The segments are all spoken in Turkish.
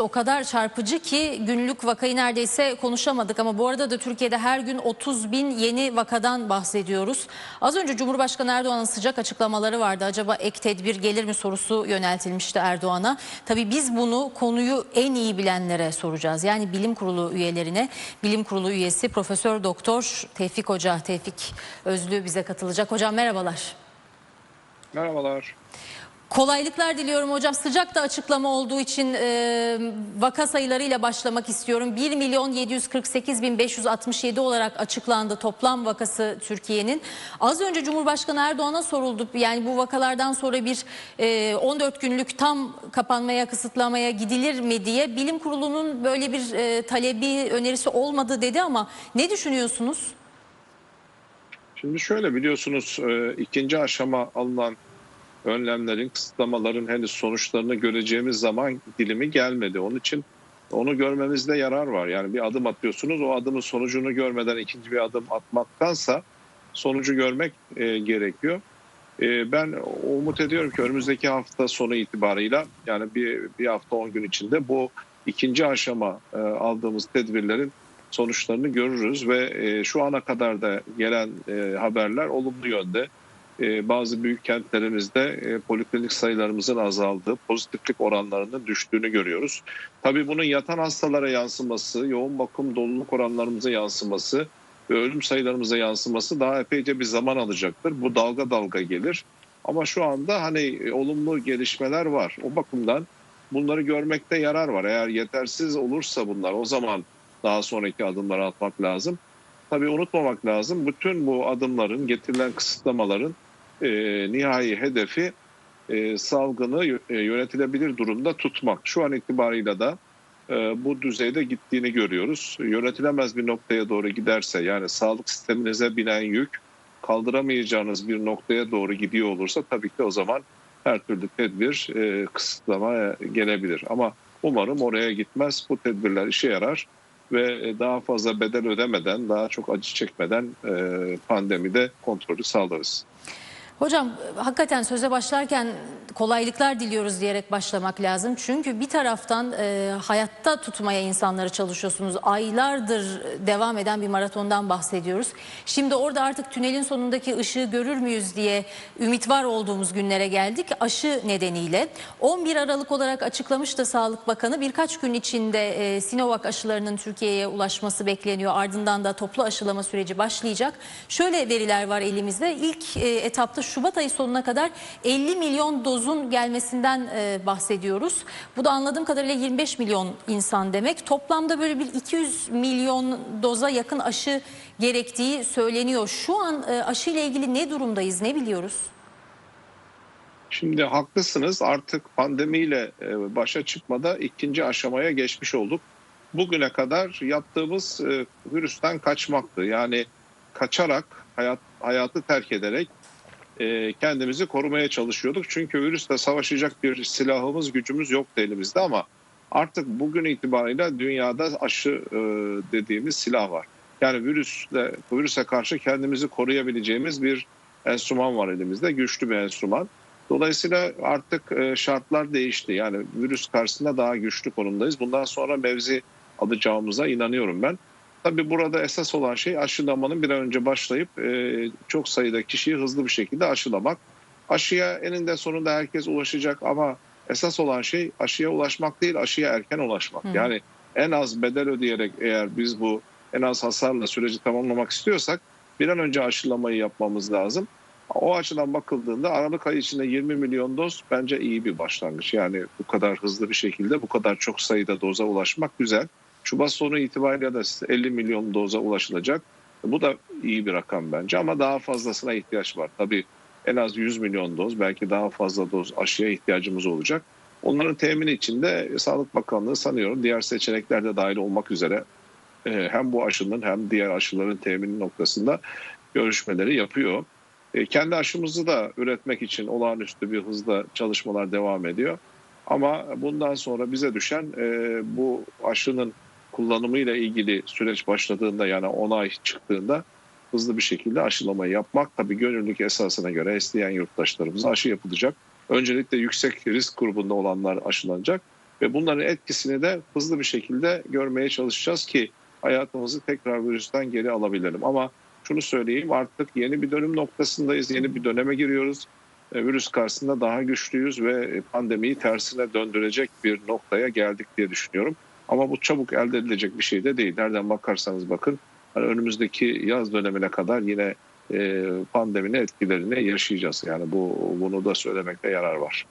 O kadar çarpıcı ki günlük vakayı neredeyse konuşamadık ama bu arada da Türkiye'de her gün 30 bin yeni vakadan bahsediyoruz. Az önce Cumhurbaşkanı Erdoğan'ın sıcak açıklamaları vardı. Acaba ek tedbir gelir mi sorusu yöneltilmişti Erdoğan'a. Tabii biz bunu konuyu en iyi bilenlere soracağız. Yani bilim kurulu üyelerine. Bilim kurulu üyesi Profesör Doktor Tevfik Hoca, Tevfik Özlü bize katılacak. Hocam merhabalar. Merhabalar. Kolaylıklar diliyorum hocam. Sıcak da açıklama olduğu için e, vaka sayılarıyla başlamak istiyorum. 1 milyon 748 bin 567 olarak açıklandı toplam vakası Türkiye'nin. Az önce Cumhurbaşkanı Erdoğan'a soruldu. Yani bu vakalardan sonra bir e, 14 günlük tam kapanmaya, kısıtlamaya gidilir mi diye. Bilim kurulunun böyle bir e, talebi, önerisi olmadı dedi ama ne düşünüyorsunuz? Şimdi şöyle biliyorsunuz e, ikinci aşama alınan önlemlerin, kısıtlamaların henüz sonuçlarını göreceğimiz zaman dilimi gelmedi. Onun için onu görmemizde yarar var. Yani bir adım atıyorsunuz o adımın sonucunu görmeden ikinci bir adım atmaktansa sonucu görmek e, gerekiyor. E, ben umut ediyorum ki önümüzdeki hafta sonu itibarıyla yani bir, bir hafta on gün içinde bu ikinci aşama e, aldığımız tedbirlerin sonuçlarını görürüz ve e, şu ana kadar da gelen e, haberler olumlu yönde. E, bazı büyük kentlerimizde e, poliklinik sayılarımızın azaldığı, pozitiflik oranlarının düştüğünü görüyoruz. Tabii bunun yatan hastalara yansıması, yoğun bakım doluluk oranlarımıza yansıması ve ölüm sayılarımıza yansıması daha epeyce bir zaman alacaktır. Bu dalga dalga gelir. Ama şu anda hani e, olumlu gelişmeler var. O bakımdan bunları görmekte yarar var. Eğer yetersiz olursa bunlar o zaman daha sonraki adımları atmak lazım. Tabii unutmamak lazım. Bütün bu adımların, getirilen kısıtlamaların e, nihai hedefi e, salgını e, yönetilebilir durumda tutmak. Şu an itibarıyla da e, bu düzeyde gittiğini görüyoruz. Yönetilemez bir noktaya doğru giderse yani sağlık sisteminize binen yük kaldıramayacağınız bir noktaya doğru gidiyor olursa tabii ki o zaman her türlü tedbir e, kısıtlama gelebilir. Ama umarım oraya gitmez. Bu tedbirler işe yarar ve daha fazla bedel ödemeden, daha çok acı çekmeden e, pandemide kontrolü sağlarız. Hocam hakikaten söze başlarken kolaylıklar diliyoruz diyerek başlamak lazım. Çünkü bir taraftan e, hayatta tutmaya insanları çalışıyorsunuz. Aylardır devam eden bir maratondan bahsediyoruz. Şimdi orada artık tünelin sonundaki ışığı görür müyüz diye ümit var olduğumuz günlere geldik. Aşı nedeniyle 11 Aralık olarak açıklamıştı Sağlık Bakanı. Birkaç gün içinde e, Sinovac aşılarının Türkiye'ye ulaşması bekleniyor. Ardından da toplu aşılama süreci başlayacak. Şöyle veriler var elimizde. İlk e, etapta Şubat ayı sonuna kadar 50 milyon dozun gelmesinden e, bahsediyoruz. Bu da anladığım kadarıyla 25 milyon insan demek. Toplamda böyle bir 200 milyon doza yakın aşı gerektiği söyleniyor. Şu an e, aşı ile ilgili ne durumdayız, ne biliyoruz? Şimdi haklısınız artık pandemiyle e, başa çıkmada ikinci aşamaya geçmiş olduk. Bugüne kadar yaptığımız e, virüsten kaçmaktı. Yani kaçarak, hayat, hayatı terk ederek kendimizi korumaya çalışıyorduk. Çünkü virüsle savaşacak bir silahımız, gücümüz yoktu elimizde ama artık bugün itibariyle dünyada aşı e, dediğimiz silah var. Yani virüsle virüse karşı kendimizi koruyabileceğimiz bir enstrüman var elimizde, güçlü bir enstrüman. Dolayısıyla artık e, şartlar değişti. Yani virüs karşısında daha güçlü konumdayız. Bundan sonra mevzi alacağımıza inanıyorum ben. Tabii burada esas olan şey aşılamanın bir an önce başlayıp e, çok sayıda kişiyi hızlı bir şekilde aşılamak. Aşıya eninde sonunda herkes ulaşacak ama esas olan şey aşıya ulaşmak değil, aşıya erken ulaşmak. Hı. Yani en az bedel ödeyerek eğer biz bu en az hasarla süreci tamamlamak istiyorsak bir an önce aşılamayı yapmamız lazım. O açıdan bakıldığında Aralık ayı içinde 20 milyon doz bence iyi bir başlangıç. Yani bu kadar hızlı bir şekilde bu kadar çok sayıda doza ulaşmak güzel. Şubat sonu itibariyle de 50 milyon doza ulaşılacak. Bu da iyi bir rakam bence ama daha fazlasına ihtiyaç var. Tabii en az 100 milyon doz belki daha fazla doz aşıya ihtiyacımız olacak. Onların temini için de Sağlık Bakanlığı sanıyorum diğer seçenekler de dahil olmak üzere e, hem bu aşının hem diğer aşıların temini noktasında görüşmeleri yapıyor. E, kendi aşımızı da üretmek için olağanüstü bir hızla çalışmalar devam ediyor. Ama bundan sonra bize düşen e, bu aşının kullanımıyla ilgili süreç başladığında yani onay çıktığında hızlı bir şekilde aşılamayı yapmak. Tabii gönüllülük esasına göre isteyen yurttaşlarımıza aşı yapılacak. Öncelikle yüksek risk grubunda olanlar aşılanacak. Ve bunların etkisini de hızlı bir şekilde görmeye çalışacağız ki hayatımızı tekrar virüsten geri alabilelim. Ama şunu söyleyeyim artık yeni bir dönüm noktasındayız, yeni bir döneme giriyoruz. E, Virüs karşısında daha güçlüyüz ve pandemiyi tersine döndürecek bir noktaya geldik diye düşünüyorum. Ama bu çabuk elde edilecek bir şey de değil. Nereden bakarsanız bakın hani önümüzdeki yaz dönemine kadar yine e, pandeminin etkilerini yaşayacağız. Yani bu bunu da söylemekte yarar var.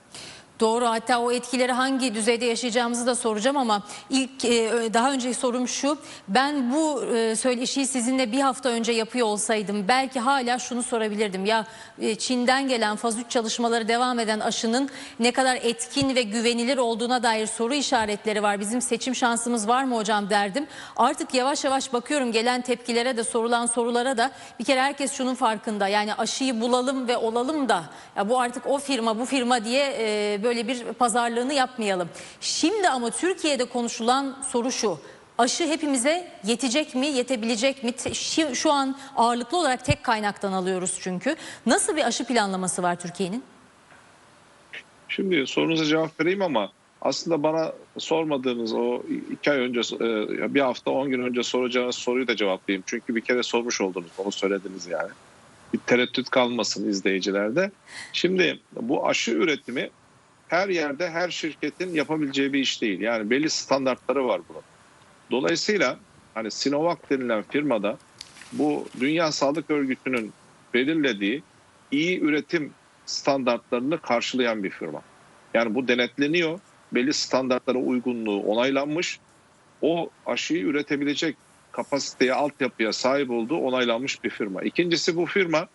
Doğru hatta o etkileri hangi düzeyde yaşayacağımızı da soracağım ama ilk e, daha önceki sorum şu. Ben bu e, söyleşiyi sizinle bir hafta önce yapıyor olsaydım belki hala şunu sorabilirdim. Ya e, Çin'den gelen faz 3 çalışmaları devam eden aşının ne kadar etkin ve güvenilir olduğuna dair soru işaretleri var. Bizim seçim şansımız var mı hocam derdim. Artık yavaş yavaş bakıyorum gelen tepkilere de sorulan sorulara da bir kere herkes şunun farkında. Yani aşıyı bulalım ve olalım da ya bu artık o firma bu firma diye böyle bir pazarlığını yapmayalım. Şimdi ama Türkiye'de konuşulan soru şu. Aşı hepimize yetecek mi, yetebilecek mi? Şu an ağırlıklı olarak tek kaynaktan alıyoruz çünkü. Nasıl bir aşı planlaması var Türkiye'nin? Şimdi sorunuza cevap vereyim ama aslında bana sormadığınız o iki ay önce e, bir hafta on gün önce soracağınız soruyu da cevaplayayım. Çünkü bir kere sormuş oldunuz onu söylediniz yani. Bir tereddüt kalmasın izleyicilerde. Şimdi bu aşı üretimi her yerde her şirketin yapabileceği bir iş değil. Yani belli standartları var bunun. Dolayısıyla hani Sinovac denilen firmada bu Dünya Sağlık Örgütü'nün belirlediği iyi üretim standartlarını karşılayan bir firma. Yani bu denetleniyor. Belli standartlara uygunluğu onaylanmış. O aşıyı üretebilecek kapasiteye, altyapıya sahip olduğu onaylanmış bir firma. İkincisi bu firma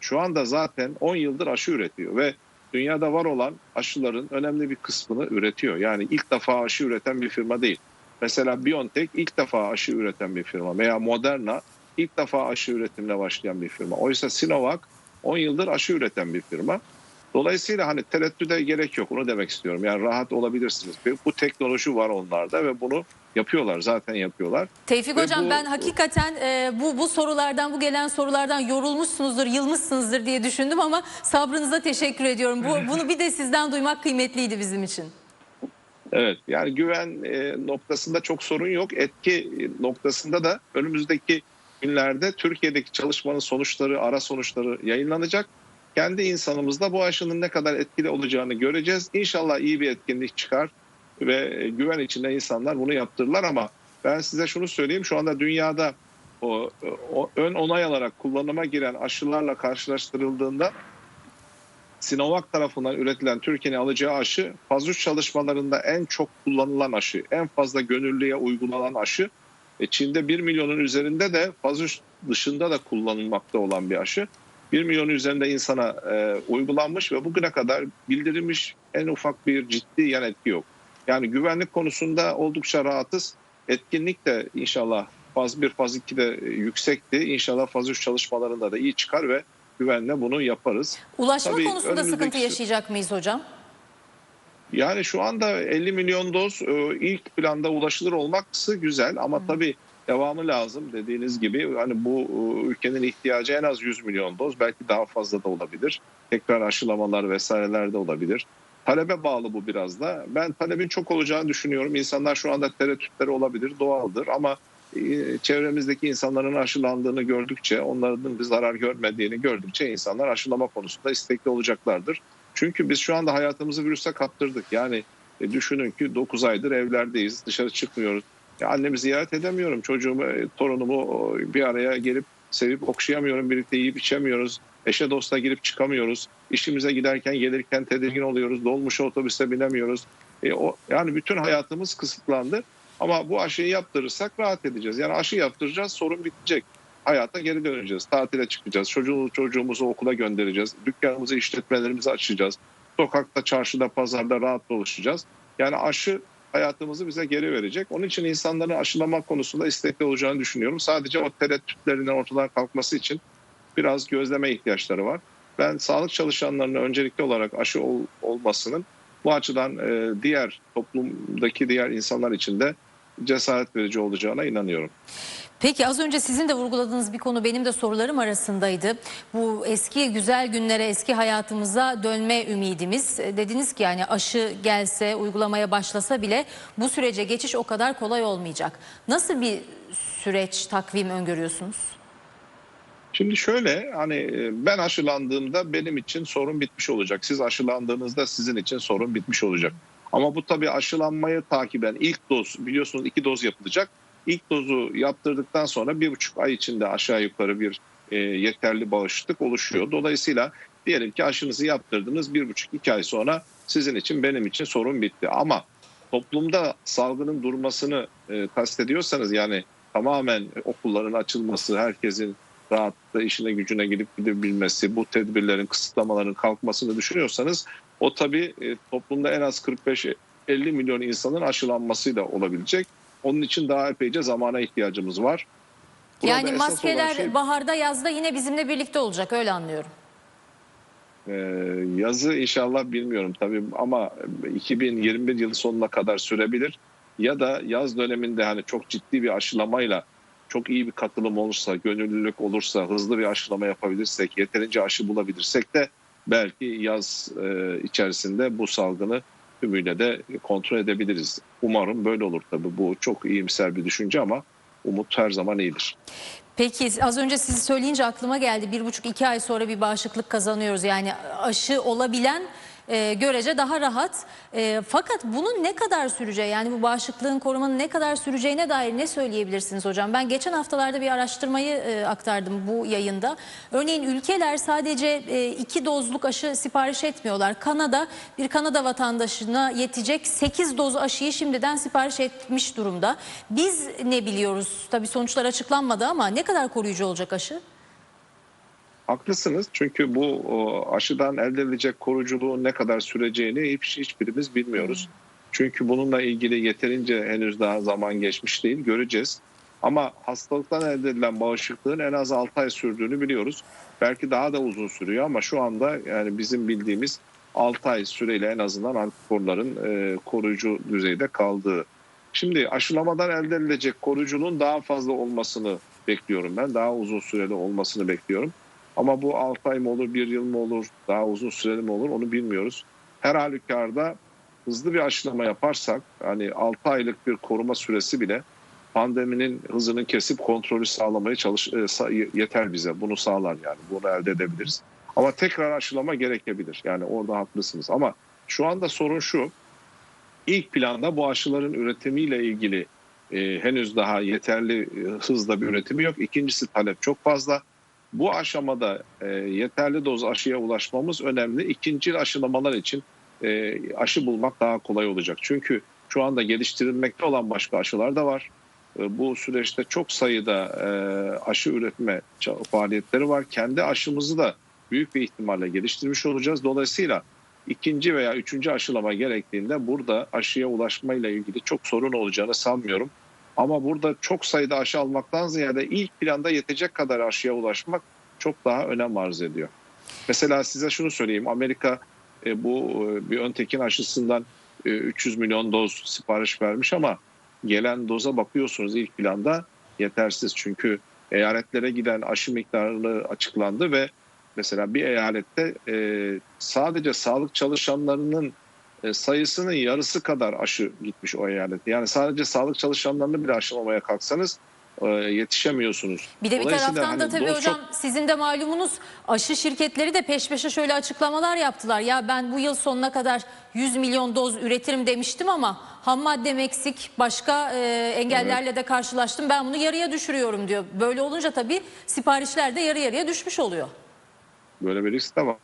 şu anda zaten 10 yıldır aşı üretiyor ve dünyada var olan aşıların önemli bir kısmını üretiyor. Yani ilk defa aşı üreten bir firma değil. Mesela BioNTech ilk defa aşı üreten bir firma veya Moderna ilk defa aşı üretimine başlayan bir firma. Oysa Sinovac 10 yıldır aşı üreten bir firma. Dolayısıyla hani tereddüde gerek yok onu demek istiyorum. Yani rahat olabilirsiniz. Bu teknoloji var onlarda ve bunu yapıyorlar zaten yapıyorlar. Tevfik Ve Hocam bu- ben hakikaten e, bu bu sorulardan bu gelen sorulardan yorulmuşsunuzdur, yılmışsınızdır diye düşündüm ama sabrınıza teşekkür ediyorum. Bu, bunu bir de sizden duymak kıymetliydi bizim için. Evet yani güven e, noktasında çok sorun yok. Etki e, noktasında da önümüzdeki günlerde Türkiye'deki çalışmanın sonuçları, ara sonuçları yayınlanacak. Kendi insanımızda bu aşının ne kadar etkili olacağını göreceğiz. İnşallah iyi bir etkinlik çıkar ve e, güven içinde insanlar bunu yaptırırlar ama ben size şunu söyleyeyim şu anda dünyada o, o ön onay alarak kullanıma giren aşılarla karşılaştırıldığında Sinovac tarafından üretilen Türkiye'nin alacağı aşı faz 3 çalışmalarında en çok kullanılan aşı, en fazla gönüllüye uygulanan aşı. E, Çin'de 1 milyonun üzerinde de faz 3 dışında da kullanılmakta olan bir aşı. 1 milyonun üzerinde insana e, uygulanmış ve bugüne kadar bildirilmiş en ufak bir ciddi yan etki yok. Yani güvenlik konusunda oldukça rahatız. Etkinlik de inşallah faz 1, faz 2 de e, yüksekti. İnşallah faz 3 çalışmalarında da iyi çıkar ve güvenle bunu yaparız. Ulaşma Tabii konusunda sıkıntı yaşayacak mıyız hocam? Yani şu anda 50 milyon doz e, ilk planda ulaşılır olması güzel ama tabii devamı lazım dediğiniz gibi. Hani bu e, ülkenin ihtiyacı en az 100 milyon doz belki daha fazla da olabilir. Tekrar aşılamalar vesaireler de olabilir. Talebe bağlı bu biraz da. Ben talebin çok olacağını düşünüyorum. İnsanlar şu anda tereddütleri olabilir, doğaldır ama e, çevremizdeki insanların aşılandığını gördükçe, onların bir zarar görmediğini gördükçe insanlar aşılama konusunda istekli olacaklardır. Çünkü biz şu anda hayatımızı virüse kaptırdık. Yani e, düşünün ki 9 aydır evlerdeyiz, dışarı çıkmıyoruz. Annemi ziyaret edemiyorum, çocuğumu, e, torunumu bir araya gelip sevip okşayamıyorum, birlikte yiyip içemiyoruz. Eşe dosta girip çıkamıyoruz. İşimize giderken gelirken tedirgin oluyoruz. Dolmuş otobüse binemiyoruz. E, o, yani bütün hayatımız kısıtlandı. Ama bu aşıyı yaptırırsak rahat edeceğiz. Yani aşı yaptıracağız, sorun bitecek. Hayata geri döneceğiz, tatile çıkacağız, çocuğumuzu, çocuğumuzu okula göndereceğiz, dükkanımızı, işletmelerimizi açacağız. Sokakta, çarşıda, pazarda rahat dolaşacağız. Yani aşı hayatımızı bize geri verecek. Onun için insanların aşılamak konusunda istekli olacağını düşünüyorum. Sadece o tereddütlerinin ortadan kalkması için biraz gözleme ihtiyaçları var. Ben sağlık çalışanlarının öncelikli olarak aşı ol- olmasının bu açıdan e, diğer toplumdaki diğer insanlar için de cesaret verici olacağına inanıyorum. Peki az önce sizin de vurguladığınız bir konu benim de sorularım arasındaydı. Bu eski güzel günlere, eski hayatımıza dönme ümidimiz. E, Dediniz ki yani aşı gelse, uygulamaya başlasa bile bu sürece geçiş o kadar kolay olmayacak. Nasıl bir süreç, takvim öngörüyorsunuz? Şimdi şöyle hani e, ben aşılandığımda benim için sorun bitmiş olacak. Siz aşılandığınızda sizin için sorun bitmiş olacak. Ama bu tabii aşılanmayı takiben ilk doz biliyorsunuz iki doz yapılacak. İlk dozu yaptırdıktan sonra bir buçuk ay içinde aşağı yukarı bir e, yeterli bağışıklık oluşuyor. Dolayısıyla diyelim ki aşınızı yaptırdınız bir buçuk iki ay sonra sizin için benim için sorun bitti. Ama toplumda salgının durmasını e, kastediyorsanız yani tamamen okulların açılması, herkesin rahatlıkla işine gücüne gidip gidebilmesi, bu tedbirlerin, kısıtlamaların kalkmasını düşünüyorsanız o tabii e, toplumda en az 45-50 milyon insanın aşılanmasıyla olabilecek. Onun için daha epeyce zamana ihtiyacımız var. Burada yani maskeler şey, baharda yazda yine bizimle birlikte olacak öyle anlıyorum. e, yazı inşallah bilmiyorum tabii ama 2021 yılı sonuna kadar sürebilir. Ya da yaz döneminde hani çok ciddi bir aşılamayla çok iyi bir katılım olursa, gönüllülük olursa, hızlı bir aşılama yapabilirsek, yeterince aşı bulabilirsek de belki yaz e, içerisinde bu salgını tümüyle de kontrol edebiliriz. Umarım böyle olur tabii. Bu çok iyimser bir düşünce ama umut her zaman iyidir. Peki az önce sizi söyleyince aklıma geldi. Bir buçuk iki ay sonra bir bağışıklık kazanıyoruz. Yani aşı olabilen e, görece daha rahat. E, fakat bunun ne kadar süreceği yani bu bağışıklığın korumanın ne kadar süreceğine dair ne söyleyebilirsiniz hocam? Ben geçen haftalarda bir araştırmayı e, aktardım bu yayında. Örneğin ülkeler sadece e, iki dozluk aşı sipariş etmiyorlar. Kanada bir Kanada vatandaşına yetecek 8 doz aşıyı şimdiden sipariş etmiş durumda. Biz ne biliyoruz? Tabii sonuçlar açıklanmadı ama ne kadar koruyucu olacak aşı? Haklısınız çünkü bu aşıdan elde edilecek koruyuculuğun ne kadar süreceğini hiç, hiçbirimiz bilmiyoruz. Çünkü bununla ilgili yeterince henüz daha zaman geçmiş değil göreceğiz. Ama hastalıktan elde edilen bağışıklığın en az 6 ay sürdüğünü biliyoruz. Belki daha da uzun sürüyor ama şu anda yani bizim bildiğimiz 6 ay süreyle en azından antikorların e, koruyucu düzeyde kaldığı. Şimdi aşılamadan elde edilecek koruyuculuğun daha fazla olmasını bekliyorum ben. Daha uzun süreli olmasını bekliyorum. Ama bu 6 ay mı olur, 1 yıl mı olur, daha uzun süreli mi olur onu bilmiyoruz. Her halükarda hızlı bir aşılama yaparsak hani 6 aylık bir koruma süresi bile pandeminin hızını kesip kontrolü sağlamaya çalış e, yeter bize. Bunu sağlar yani. Bunu elde edebiliriz. Ama tekrar aşılama gerekebilir. Yani orada haklısınız. Ama şu anda sorun şu. İlk planda bu aşıların üretimiyle ilgili e, henüz daha yeterli e, hızda bir üretimi yok. İkincisi talep çok fazla. Bu aşamada e, yeterli doz aşıya ulaşmamız önemli. İkinci aşılamalar için e, aşı bulmak daha kolay olacak. Çünkü şu anda geliştirilmekte olan başka aşılar da var. E, bu süreçte çok sayıda e, aşı üretme faaliyetleri var. Kendi aşımızı da büyük bir ihtimalle geliştirmiş olacağız. Dolayısıyla ikinci veya üçüncü aşılama gerektiğinde burada aşıya ulaşmayla ilgili çok sorun olacağını sanmıyorum. Ama burada çok sayıda aşı almaktan ziyade ilk planda yetecek kadar aşıya ulaşmak çok daha önem arz ediyor. Mesela size şunu söyleyeyim. Amerika e, bu e, bir öntekin aşısından e, 300 milyon doz sipariş vermiş ama gelen doza bakıyorsunuz ilk planda yetersiz. Çünkü eyaletlere giden aşı miktarı açıklandı ve mesela bir eyalette e, sadece sağlık çalışanlarının sayısının yarısı kadar aşı gitmiş o eyalete. Yani sadece sağlık çalışanlarını bile aşılamaya kalksanız e, yetişemiyorsunuz. Bir de bir taraftan da hani tabii doz hocam çok- sizin de malumunuz aşı şirketleri de peş peşe şöyle açıklamalar yaptılar. Ya ben bu yıl sonuna kadar 100 milyon doz üretirim demiştim ama ham maddem eksik başka e, engellerle de karşılaştım. Ben bunu yarıya düşürüyorum diyor. Böyle olunca tabii siparişler de yarı yarıya düşmüş oluyor. böyle bir risk de var.